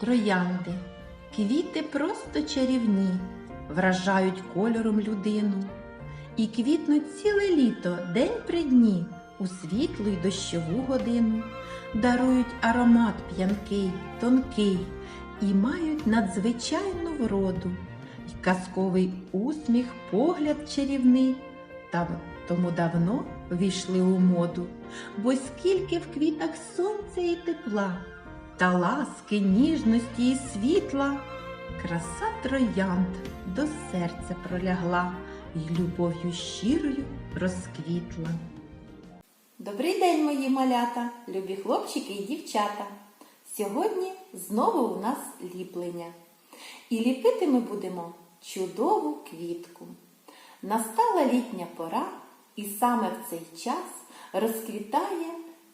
Троянди. Квіти просто чарівні, вражають кольором людину. І квітнуть ціле літо, день при дні, у світлу й дощову годину, дарують аромат п'янкий, тонкий і мають надзвичайну вроду, й казковий усміх, погляд чарівний. Та тому давно війшли у моду, бо скільки в квітах сонця і тепла, та ласки, ніжності і світла, краса троянд до серця пролягла й любов'ю щирою розквітла. Добрий день, мої малята, любі хлопчики і дівчата. Сьогодні знову у нас ліплення. І ліпити ми будемо чудову квітку. Настала літня пора, і саме в цей час розквітає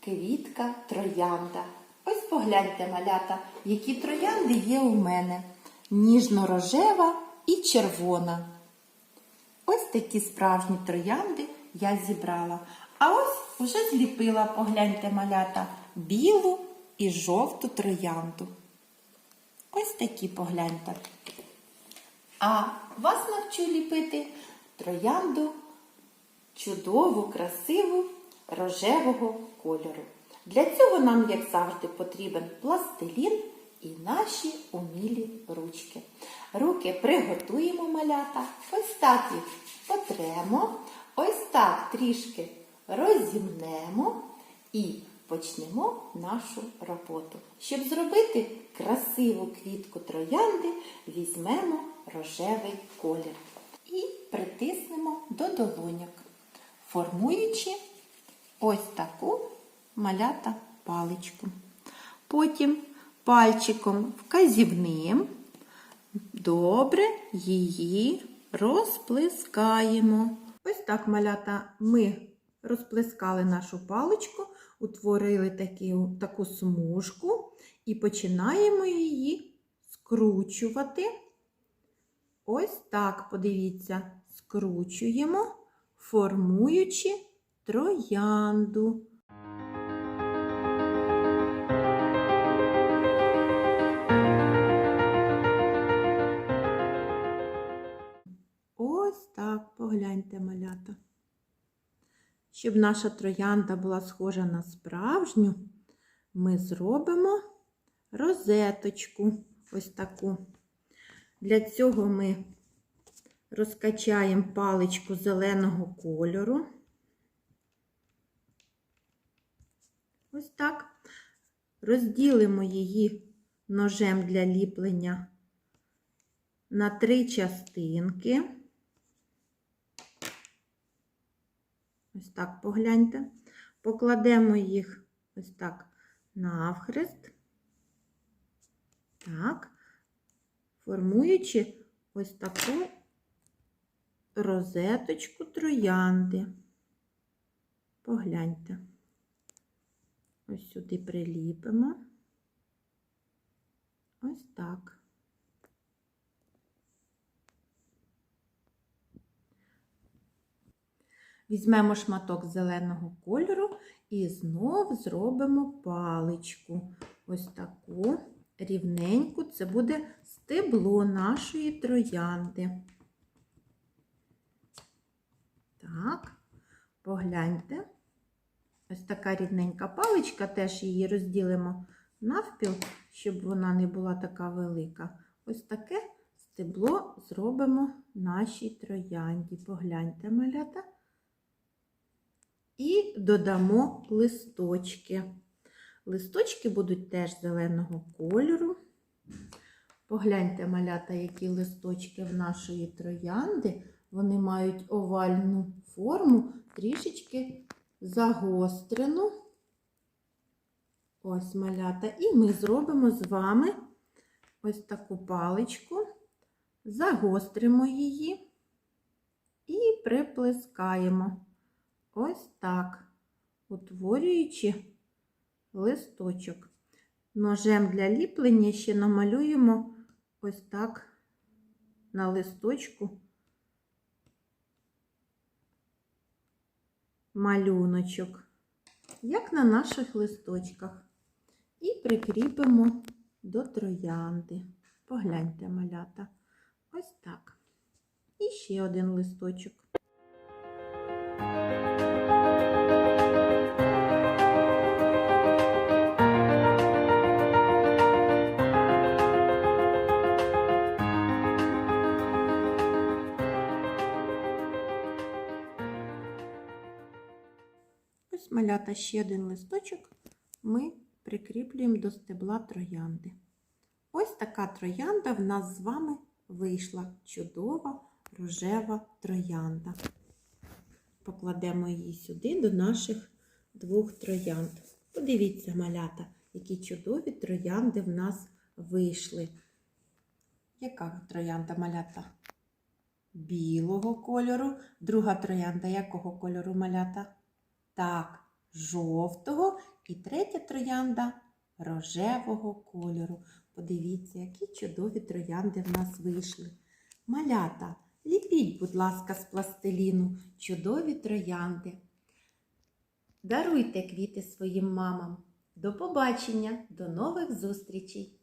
квітка троянда. Ось погляньте, малята, які троянди є у мене. Ніжно-рожева і червона. Ось такі справжні троянди я зібрала. А ось вже зліпила, погляньте, малята, білу і жовту троянду. Ось такі погляньте. А вас навчу ліпити троянду чудову, красиву, рожевого кольору. Для цього нам, як завжди, потрібен пластилін і наші умілі ручки. Руки приготуємо малята, ось так їх потремо, ось так трішки розімнемо і почнемо нашу роботу. Щоб зробити красиву квітку троянди, візьмемо рожевий колір і притиснемо до долоньок, формуючи ось таку малята паличку. Потім пальчиком вказівним добре її розплескаємо. Ось так, малята, ми розплескали нашу паличку, утворили такі, таку смужку і починаємо її скручувати. Ось так, подивіться, скручуємо, формуючи троянду. Малята. Щоб наша троянда була схожа на справжню, ми зробимо розеточку. Ось таку. Для цього ми розкачаємо паличку зеленого кольору. Ось так. Розділимо її ножем для ліплення на три частинки. Ось так погляньте. Покладемо їх ось так навхрест. Так, формуючи ось таку розеточку троянди. Погляньте. Ось сюди приліпимо. Ось так. Візьмемо шматок зеленого кольору і знов зробимо паличку. Ось таку рівненьку. Це буде стебло нашої троянди. Так, погляньте. Ось така рівненька паличка, теж її розділимо навпіл, щоб вона не була така велика. Ось таке стебло зробимо нашій троянді. Погляньте, малята. І додамо листочки. Листочки будуть теж зеленого кольору. Погляньте, малята, які листочки в нашої троянди. Вони мають овальну форму, трішечки загострену. Ось малята. І ми зробимо з вами ось таку паличку, загостримо її і приплескаємо. Ось так, утворюючи листочок. Ножем для ліплення ще намалюємо ось так на листочку малюночок, як на наших листочках. І прикріпимо до троянди. Погляньте, малята. Ось так. І ще один листочок. Малята ще один листочок ми прикріплюємо до стебла троянди. Ось така троянда в нас з вами вийшла. Чудова рожева троянда. Покладемо її сюди до наших двох троянд. Подивіться, малята, які чудові троянди в нас вийшли. Яка троянда малята? Білого кольору. Друга троянда якого кольору малята? Так, жовтого. І третя троянда рожевого кольору. Подивіться, які чудові троянди в нас вийшли. Малята, ліпіть, будь ласка, з пластиліну чудові троянди. Даруйте квіти своїм мамам. До побачення, до нових зустрічей!